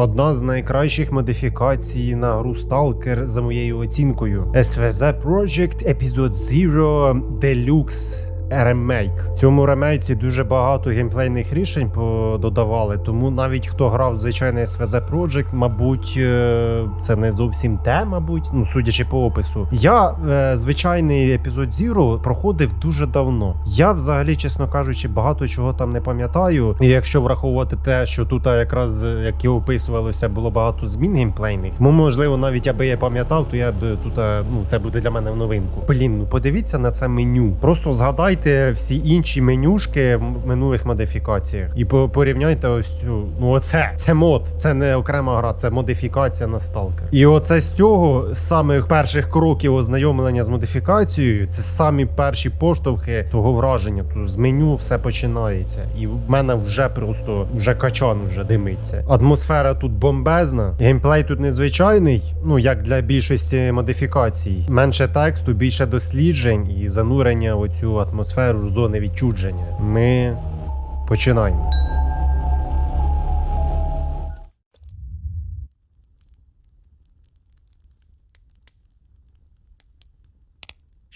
Одна з найкращих модифікацій на гру Stalker за моєю оцінкою. SVZ Project Episode Zero Deluxe. Ремейк. В цьому ремейці дуже багато геймплейних рішень додавали, тому навіть хто грав звичайний SVZ Project, мабуть, е, це не зовсім те, мабуть, ну судячи по опису. Я е, звичайний епізод Zero проходив дуже давно. Я взагалі, чесно кажучи, багато чого там не пам'ятаю. І якщо враховувати те, що тут якраз як і описувалося, було багато змін геймплейних, тому можливо, навіть аби я пам'ятав, то я б тут ну це буде для мене в новинку. Блін, ну подивіться на це меню. Просто згадайте всі інші менюшки в минулих модифікаціях і порівняйте ось цю. Ну, оце це мод, це не окрема гра, це модифікація на сталкер. І оце з цього з самих перших кроків ознайомлення з модифікацією, це самі перші поштовхи твого враження. Тут з меню все починається, і в мене вже просто вже качан вже димиться. Атмосфера тут бомбезна, геймплей тут незвичайний. Ну як для більшості модифікацій. Менше тексту, більше досліджень і занурення в оцю атмосферу зони відчудження. Ми починаємо.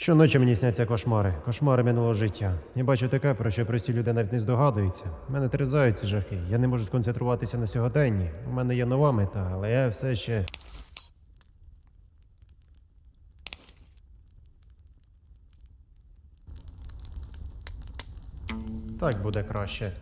Щоночі мені сняться кошмари, кошмари минулого життя. Я бачу таке, про що прості люди навіть не здогадуються. Мене терзають ці жахи. Я не можу сконцентруватися на сьогоденні. У мене є нова мета, але я все ще. Так буде краще.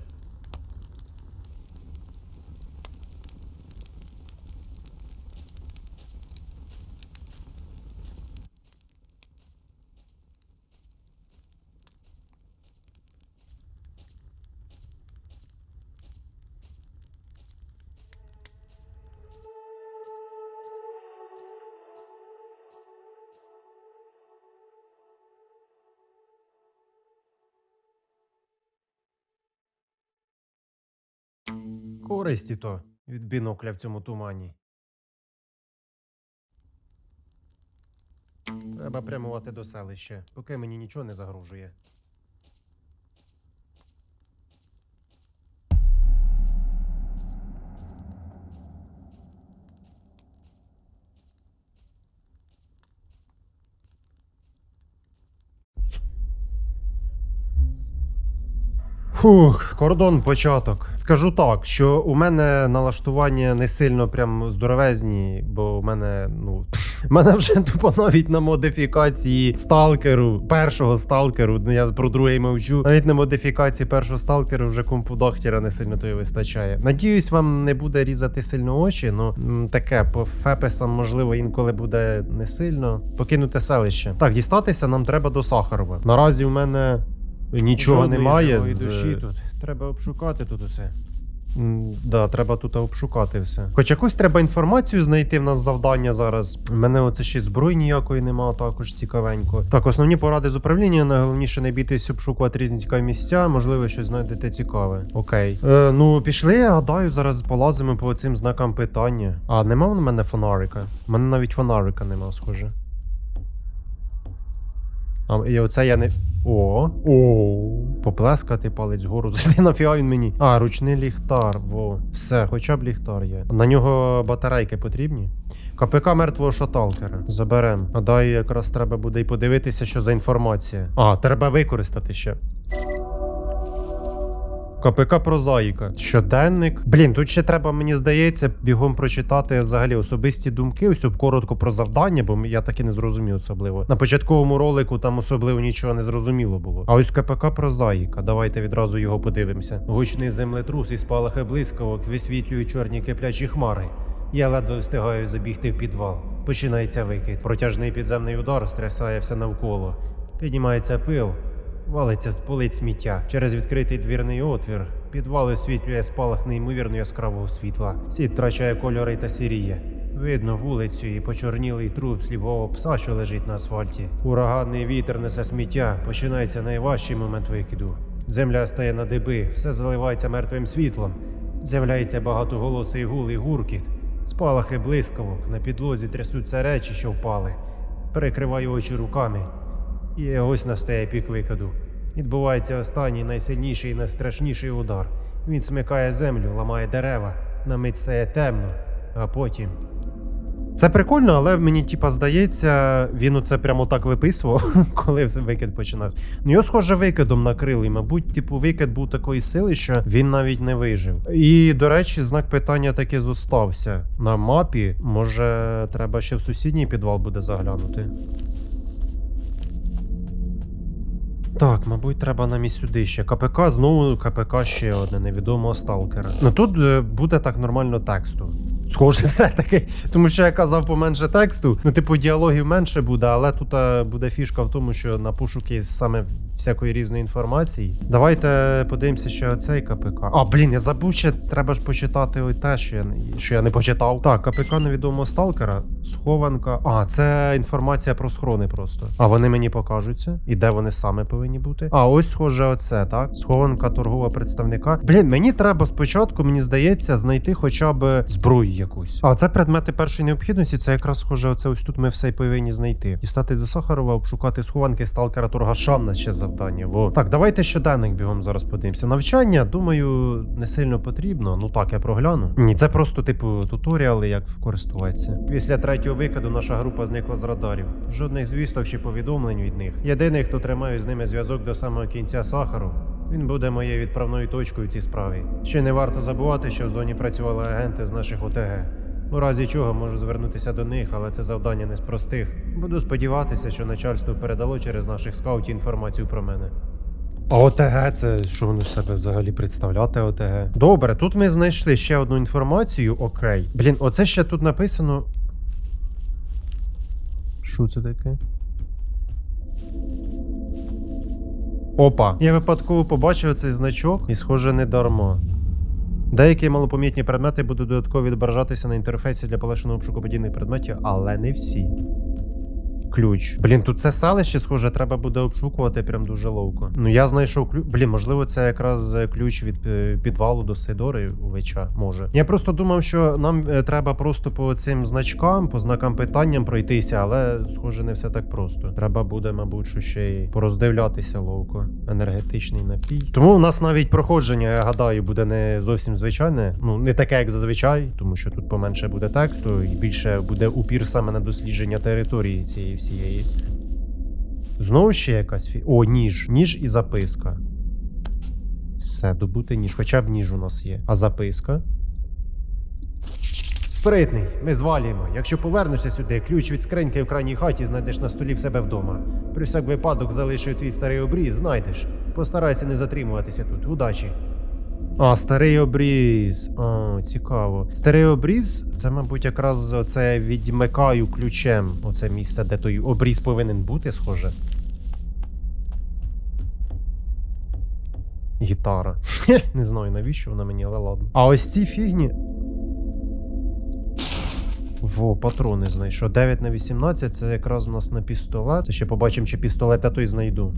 Користі то від бінокля в цьому тумані. Треба прямувати до селища, поки мені нічого не загрожує. Фух, кордон початок. Скажу так, що у мене налаштування не сильно прям здоровезні, бо у мене, ну. Мене вже тупо навіть на модифікації сталкеру, першого сталкеру, ну я про другий мовчу. Навіть на модифікації першого сталкеру вже компу Дохтіра не сильно тої вистачає. Надіюсь, вам не буде різати сильно очі, ну таке по фепесам, можливо, інколи буде не сильно. Покинути селище. Так, дістатися нам треба до Сахарова. Наразі у мене Нічого Жодної немає живої з душі тут. Треба обшукати тут усе. Да, треба тут обшукати все. Хоч якусь треба інформацію знайти в нас завдання зараз. У мене оце ще зброї ніякої нема, також цікавенько. Так, основні поради з управління. Найголовніше не бійтесь обшукувати різні цікаві місця. Можливо, щось знайдете цікаве. Окей. Е, ну, пішли, я гадаю, зараз полазимо по цим знакам питання. А, нема в мене фонарика. У мене навіть фонарика нема, схоже. А, і оце я не. О, о, поплескати палець вгору. Зайди нафіга він мені. А, ручний ліхтар. Во. Все, хоча б ліхтар є. На нього батарейки потрібні. КПК мертвого шаталкера. Заберем. дай якраз треба буде і подивитися, що за інформація. А, треба використати ще. КПК Прозаїка. Щоденник. Блін, тут ще треба, мені здається, бігом прочитати взагалі особисті думки. Ось об коротко про завдання, бо я так і не зрозумів особливо. На початковому ролику там особливо нічого не зрозуміло було. А ось КПК Прозаїка. Давайте відразу його подивимося. Гучний землетрус і спалахи блискавок висвітлюють чорні киплячі хмари. Я ледве встигаю забігти в підвал. Починається викид. Протяжний підземний удар стрясає все навколо. Піднімається пил, Валиться з полиць сміття через відкритий двірний отвір. Підвал освітлює спалах неймовірно яскравого світла. Світ втрачає кольори та сіріє. Видно вулицю і почорнілий труп сліпого пса, що лежить на асфальті. Ураганний вітер несе сміття. Починається найважчий момент викиду. Земля стає на диби, все заливається мертвим світлом. З'являється багатоголосий гул і гуркіт. Спалахи блискавок, на підлозі трясуться речі, що впали. Перекриваю очі руками. І ось настає пік викиду. Відбувається останній найсильніший і найстрашніший удар. Він смикає землю, ламає дерева, на мить стає темно, а потім. Це прикольно, але мені типа здається, він оце прямо так виписував, коли викид починався. Ну його, схоже, викидом накрили. Мабуть, типу, викид був такої сили, що він навіть не вижив. І, до речі, знак питання таки зостався на мапі. Може, треба ще в сусідній підвал буде заглянути. Так, мабуть, треба нам і сюди ще. КПК, знову КПК ще одне невідомого сталкера. Ну тут е, буде так нормально тексту. Схоже, все-таки. Тому що я казав поменше тексту. Ну, типу, діалогів менше буде, але тут е, буде фішка в тому, що на пошуки саме всякої різної інформації. Давайте подивимося ще оцей КПК. А, блін, я забув ще, треба ж почитати ой те, що я, не- що я не почитав. Так, КПК невідомого сталкера, схованка. А, це інформація про схорони просто. А вони мені покажуться. І де вони саме повинні бути. А, ось схоже, оце, так? Схованка торгова представника. Блін, мені треба спочатку, мені здається, знайти хоча б зброю якусь. А це предмети першої необхідності. Це якраз схоже, оце ось тут ми все й повинні знайти. Дістати до Сахарова, обшукати схованки сталкера торгаша. Нас ще завдання. Во. Так, давайте щоденник бігом зараз подивимося. Навчання, думаю, не сильно потрібно. Ну так, я прогляну. Ні, це просто типу туторіали, як користуватися. Після третього викиду наша група зникла з радарів. Жодних звісток чи повідомлень від них. Єдиний, хто тримає з ними зв'язок до самого кінця Сахаров. Він буде моєю відправною точкою в цій справі. Ще не варто забувати, що в зоні працювали агенти з наших ОТГ. У разі чого можу звернутися до них, але це завдання не з простих. Буду сподіватися, що начальство передало через наших скаутів інформацію про мене. А ОТГ це що воно з себе взагалі представляти ОТГ? Добре, тут ми знайшли ще одну інформацію. Окей. Блін, оце ще тут написано. Що це таке? Опа. Я випадково побачив цей значок і, схоже, не дарма. Деякі малопомітні предмети будуть додатково відображатися на інтерфейсі для полегшеного обшуку подібних предметів, але не всі. Ключ. Блін, тут це селище, схоже, треба буде обшукувати прям дуже ловко. Ну я знайшов ключ. Блін, можливо, це якраз е, ключ від е, підвалу до Сидори у веча. Може. Я просто думав, що нам е, треба просто по цим значкам, по знакам питанням пройтися, але схоже, не все так просто. Треба буде, мабуть, що ще й пороздивлятися ловко. Енергетичний напій. Тому у нас навіть проходження, я гадаю, буде не зовсім звичайне. Ну, не таке, як зазвичай, тому що тут поменше буде тексту, і більше буде упір саме на дослідження території цієї всієї. Знову ще якась фі. О, ніж. Ніж і записка. Все, добути ніж. Хоча б ніж у нас є. А записка? Спритний, ми звалюємо. Якщо повернешся сюди, ключ від скриньки в крайній хаті знайдеш на столі в себе вдома. При всяк випадок залишив твій старий обріз, знайдеш. Постарайся не затримуватися тут. Удачі. А, старий обріз. А, цікаво. Старий обріз це, мабуть, якраз оце відмикаю ключем. Оце місце, де той обріз повинен бути, схоже. Гітара. Не знаю, навіщо вона мені, але ладно. А ось ці фігні. Во, патрони знайшов. 9 на 18 це якраз у нас на пістолет. Це ще побачимо, чи пістолет я той знайду.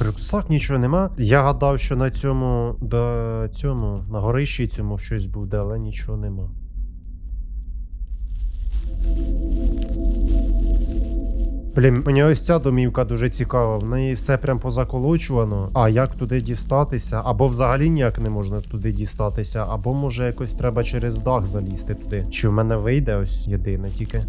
Рюкзак нічого нема. Я гадав, що на цьому до цьому, на горищі цьому щось буде, але нічого нема. Блін, мені ось ця домівка дуже цікава. В неї все прям позаколочувано. А як туди дістатися? Або взагалі ніяк не можна туди дістатися, або може якось треба через дах залізти туди. Чи в мене вийде ось єдине тільки.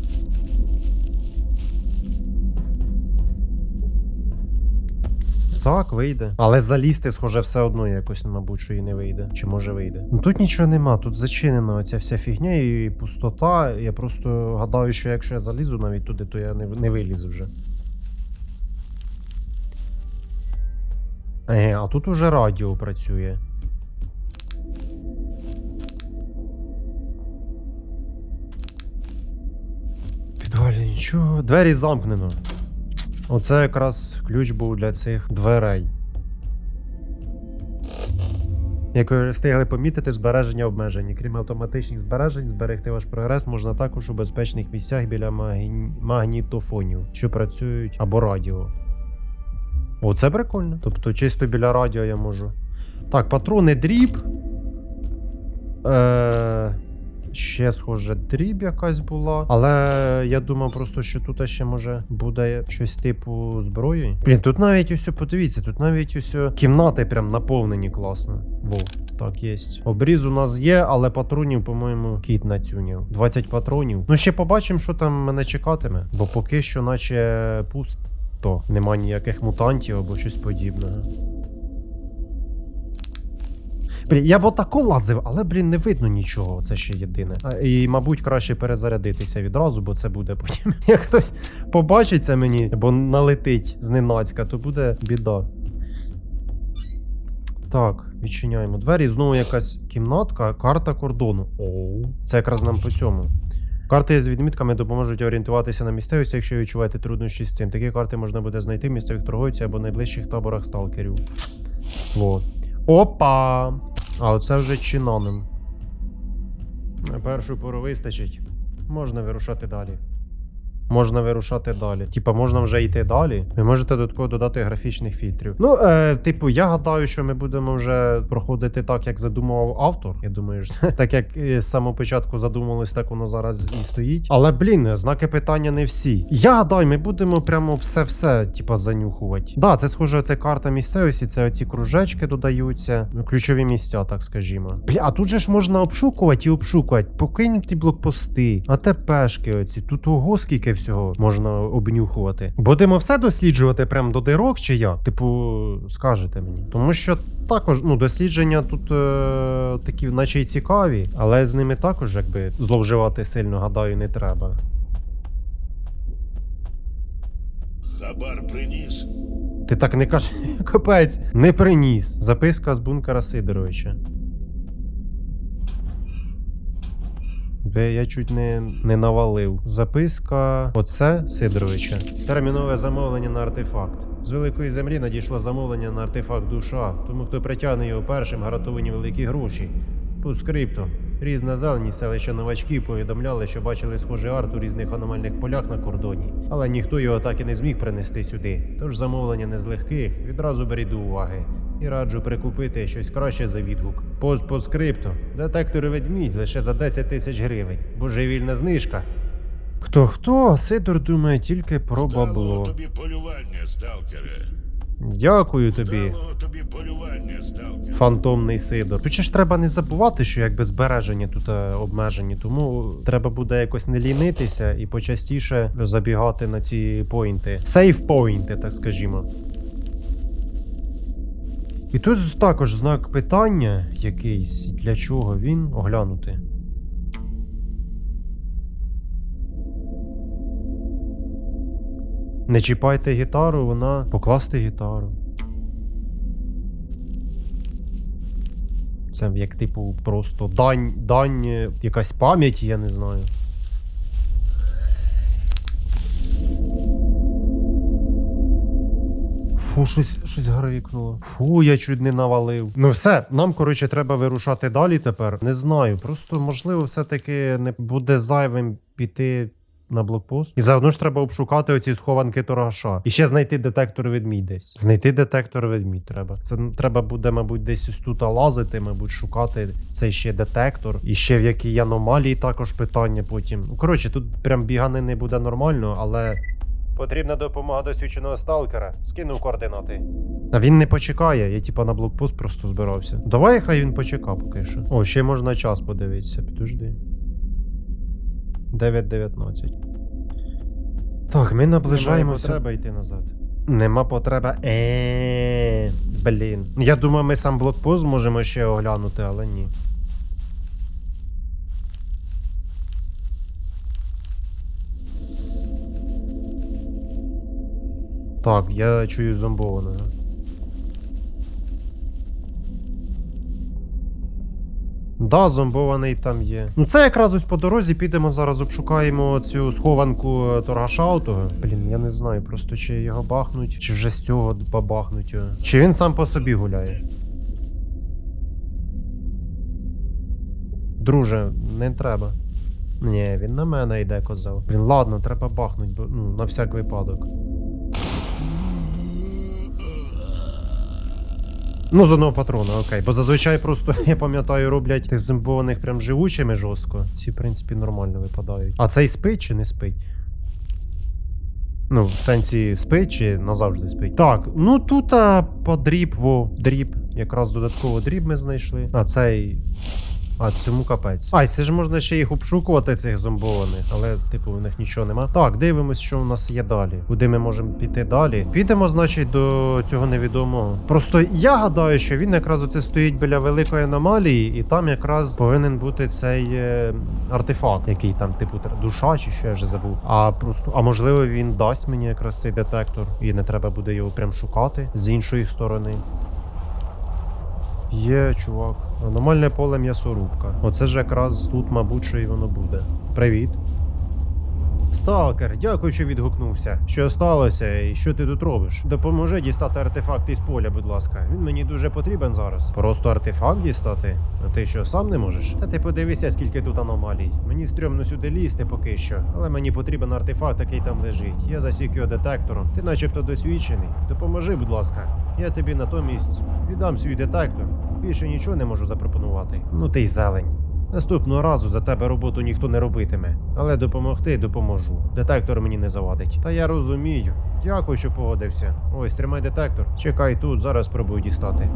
Так, вийде. Але залізти, схоже, все одно якось, мабуть, що і не вийде. Чи може вийде? Ну тут нічого нема, тут зачинена оця вся фігня і пустота. Я просто гадаю, що якщо я залізу навіть туди, то я не, не вилізу вже. Е, а тут уже радіо працює. Підвалі нічого. Двері замкнено. Оце якраз ключ був для цих дверей. Як ви встигли помітити, збереження обмежені. Крім автоматичних збережень, зберегти ваш прогрес можна також у безпечних місцях біля магі... магнітофонів, що працюють або радіо. О, це прикольно. Тобто чисто біля радіо я можу. Так, патрони дріб. Е... Ще, схоже, дріб якась була. Але я думав просто, що тут ще може буде щось типу зброї. Блін, тут навіть ось, подивіться, тут навіть ось кімнати прям наповнені класно. Вов. Так, є. Обріз у нас є, але патронів, по-моєму, кіт нацюнів. 20 патронів. Ну, ще побачимо, що там мене чекатиме. Бо поки що, наче пусто. Нема ніяких мутантів або щось подібного. Блін, я б отако лазив, але, блін, не видно нічого. Це ще єдине. І, мабуть, краще перезарядитися відразу, бо це буде потім. Як хтось побачиться мені, або налетить зненацька, то буде біда. Так, відчиняємо двері. Знову якась кімнатка, карта кордону. Оу. Це якраз нам по цьому. Карти з відмітками допоможуть орієнтуватися на місцевості, якщо відчуваєте труднощі з цим. Такі карти можна буде знайти в місцевих торговців або найближчих таборах сталкерів. Во. Опа! А оце вже чиноним. На першу пору вистачить. Можна вирушати далі. Можна вирушати далі. Типа, можна вже йти далі. Ви можете додатково додати графічних фільтрів. Ну, е, типу, я гадаю, що ми будемо вже проходити так, як задумував автор. Я думаю, що так як з самого початку задумалось, так воно зараз і стоїть. Але блін, знаки питання не всі. Я гадаю, ми будемо прямо все-все, типа, занюхувати. Да, це схоже, це карта місцевості, це оці кружечки додаються. Ну, ключові місця, так скажімо. Бля, а тут же ж можна обшукувати і обшукувати. Покинуті блокпости, АТПшки оці. Тут ого, скільки всього можна обнюхувати. Будемо все досліджувати прям до дирок, чи як? Типу, скажете мені. Тому що також ну, дослідження тут е, такі, наче й цікаві, але з ними також якби зловживати сильно, гадаю, не треба. Хабар приніс. Ти так не кажеш, капець, не приніс. Записка з бункера Сидоровича. Де я чуть не, не навалив. Записка. Оце Сидоровича. Термінове замовлення на артефакт. З великої землі надійшло замовлення на артефакт душа. Тому хто притягне його першим, гарантовані великі гроші. По скрипту. Різна зелені селища новачків повідомляли, що бачили схожий арт у різних аномальних полях на кордоні, але ніхто його так і не зміг принести сюди. Тож замовлення не з легких, відразу беріть до уваги. І раджу прикупити щось краще за відгук. Пост по скрипту. Детектор ведмідь лише за 10 тисяч гривень. Божевільна знижка. Хто хто? Сидор думає тільки про бабло. тобі полювання, сталкере. Дякую тобі. Тобі полювання, сталкере. Фантомний Сидор. Ще ж треба не забувати, що якби збереження тут е, обмежені, тому треба буде якось не лінитися і почастіше забігати на ці поінти. Сейф поінти, так скажімо. І тут також знак питання якийсь, для чого він оглянути. Не чіпайте гітару, вона покласти гітару. Це як типу просто дань, дань, якась пам'ять, я не знаю. Фу, щось, щось гарикнуло. Фу, я чуть не навалив. Ну все, нам, коротше, треба вирушати далі тепер. Не знаю. Просто, можливо, все-таки не буде зайвим піти на блокпост. І заодно ж треба обшукати оці схованки торгаша. І ще знайти детектор ведмідь десь. Знайти детектор ведмідь треба. Це треба буде, мабуть, десь ось тут лазити, мабуть, шукати цей ще детектор. І ще в якій аномалії також питання потім. Ну, коротше, тут прям біганини буде нормально, але. Потрібна допомога досвідченого сталкера. Скинув координати. А він не почекає, я типа на блокпост просто збирався. Давай хай він почека поки що. О, ще можна час подивитися, підожди. 9.19. Так, ми наближаємося. Треба йти назад. Нема потреби. Е, блін. Я думаю, ми сам блокпост можемо ще оглянути, але ні. Так, я чую зомбованого. Да, зомбований там є. Ну це якраз ось по дорозі підемо зараз обшукаємо цю схованку е, торгаша. Блін, я не знаю просто чи його бахнуть, чи вже з цього бабахнуть його. Чи він сам по собі гуляє. Друже, не треба. Ні, він на мене йде, козел. Блін, ладно, треба бахнуть, бо ну, на всяк випадок. Ну, з одного патрона, окей. Бо зазвичай просто, я пам'ятаю, роблять тих зомбованих прям живучими жорстко. Ці, в принципі, нормально випадають. А цей спить чи не спить? Ну, в сенсі спить чи назавжди спить. Так, ну тут а, по дріб, во, дріб. Якраз додатково дріб ми знайшли. А цей. А, цьому капець. А, це ж можна ще їх обшукувати, цих зомбованих, але, типу, у них нічого нема. Так, дивимось, що у нас є далі. Куди ми можемо піти далі? Підемо, значить, до цього невідомого. Просто я гадаю, що він якраз оце стоїть біля великої аномалії, і там якраз повинен бути цей е, артефакт, який там, типу, душа чи що я вже забув. А просто, а можливо, він дасть мені якраз цей детектор, і не треба буде його прям шукати з іншої сторони. Є, чувак. Аномальне поле м'ясорубка. Оце ж якраз тут, мабуть, що і воно буде. Привіт. Сталкер, дякую, що відгукнувся. Що сталося і що ти тут робиш? Допоможи дістати артефакт із поля, будь ласка. Він мені дуже потрібен зараз. Просто артефакт дістати? А ти що, сам не можеш? Та ти подивися, скільки тут аномалій. Мені стрьомно сюди лізти поки що. Але мені потрібен артефакт, який там лежить. Я засік його детектором. Ти начебто досвідчений. Допоможи, будь ласка. Я тобі натомість віддам свій детектор. Більше нічого не можу запропонувати. Ну ти й зелень. Наступного разу за тебе роботу ніхто не робитиме, але допомогти допоможу. Детектор мені не завадить. Та я розумію. Дякую, що погодився. Ось тримай детектор. Чекай тут, зараз пробую дістати.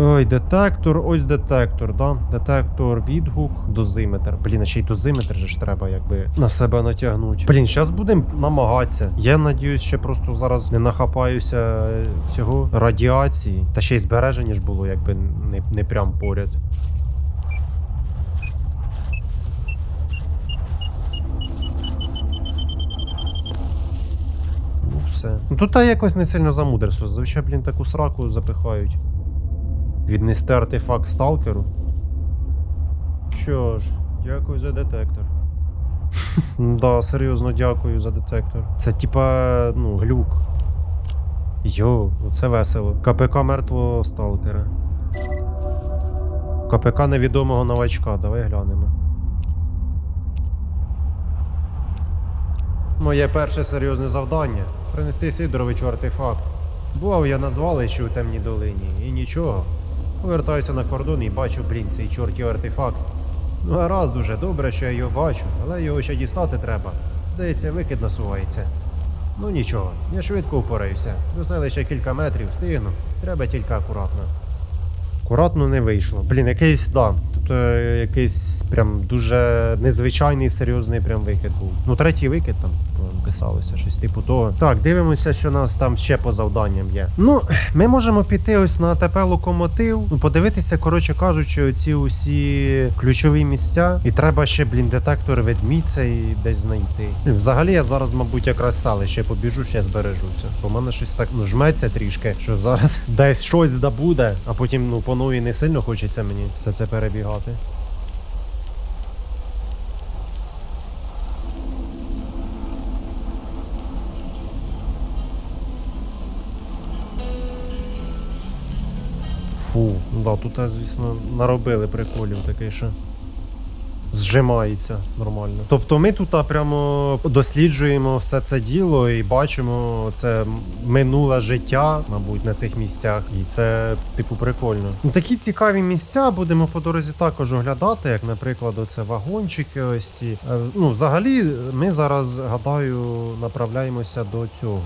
Ой, детектор, ось детектор, да? Детектор, відгук, дозиметр. Блін, ще й дозиметр же ж треба якби на себе натягнути. Блін, зараз будемо намагатися. Я надіюсь, що просто зараз не нахапаюся е, цього радіації. Та ще й збереження ж було, якби не, не прям поряд. Ну, все. Ну тут та якось не сильно замудрство. Зазвичай, блін, таку сраку запихають. Віднести артефакт сталкеру. Що ж, дякую за детектор. да, серйозно дякую за детектор. Це типа, ну, глюк. Йо, оце весело. КПК мертвого сталкера. КПК невідомого новачка, давай глянемо. Моє перше серйозне завдання принести Сидоровичу артефакт. Бував я на звалищі у темній долині, і нічого. Повертаюся на кордон і бачу, блін, цей чортів артефакт. Ну, гаразд дуже добре, що я його бачу, але його ще дістати треба. Здається, викид насувається. Ну нічого, я швидко впораюся. До селища кілька метрів встигну. Треба тільки акуратно. Акуратно не вийшло. Блін, якийсь, да. Тут е, якийсь прям дуже незвичайний серйозний прям викид був. Ну, третій викид там писалося, щось типу того. Так, дивимося, що нас там ще по завданням є. Ну, ми можемо піти ось на АТП локомотив. Ну, подивитися, коротше кажучи, оці усі ключові місця. І треба ще, блін, детектор ведмідця і десь знайти. Взагалі я зараз, мабуть, якраз селище побіжу, ще збережуся. Бо в мене щось так ну, жметься трішки, що зараз десь щось здобуде, а потім ну по новій не сильно хочеться мені все це перебігати. Фу, да, тут, звісно, наробили приколів такий, що зжимається нормально. Тобто ми тут прямо досліджуємо все це діло і бачимо це минуле життя, мабуть, на цих місцях. І це, типу, прикольно. Ну, такі цікаві місця будемо по дорозі також оглядати, як, наприклад, оце вагончики. Ось ці. Е, Ну, взагалі, ми зараз, гадаю, направляємося до цього.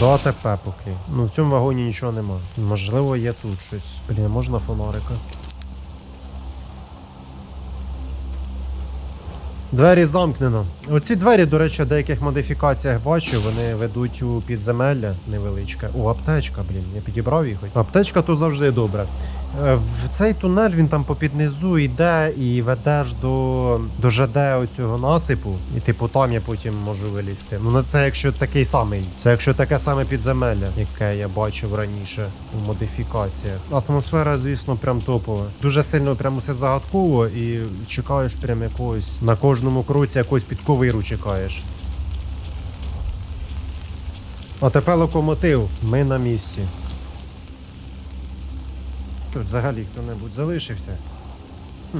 До АТП поки. Ну, в цьому вагоні нічого нема. Можливо, є тут щось. Блін, можна фонарика. Двері замкнено. Оці двері, до речі, в деяких модифікаціях бачу, вони ведуть у підземелля невеличке. О, аптечка, блін, я підібрав їх. Аптечка то завжди добре. Е, В цей тунель він там попід низу йде і ведеш до, до ЖД оцього насипу. І типу там я потім можу вилізти. Ну це якщо такий самий. Це якщо таке саме підземелля, яке я бачив раніше у модифікаціях. Атмосфера, звісно, прям топова. Дуже сильно прям усе загадково і чекаєш прям якогось на кожному кроці якогось підковиру чекаєш. А тепер локомотив. Ми на місці. Тут взагалі хто-небудь залишився. Хм.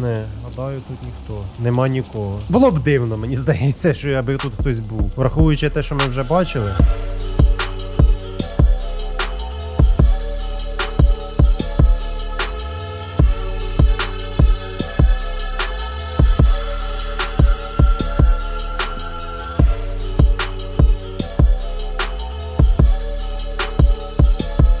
Не, гадаю, тут ніхто. Нема нікого. Було б дивно, мені здається, що аби тут хтось був. Враховуючи те, що ми вже бачили.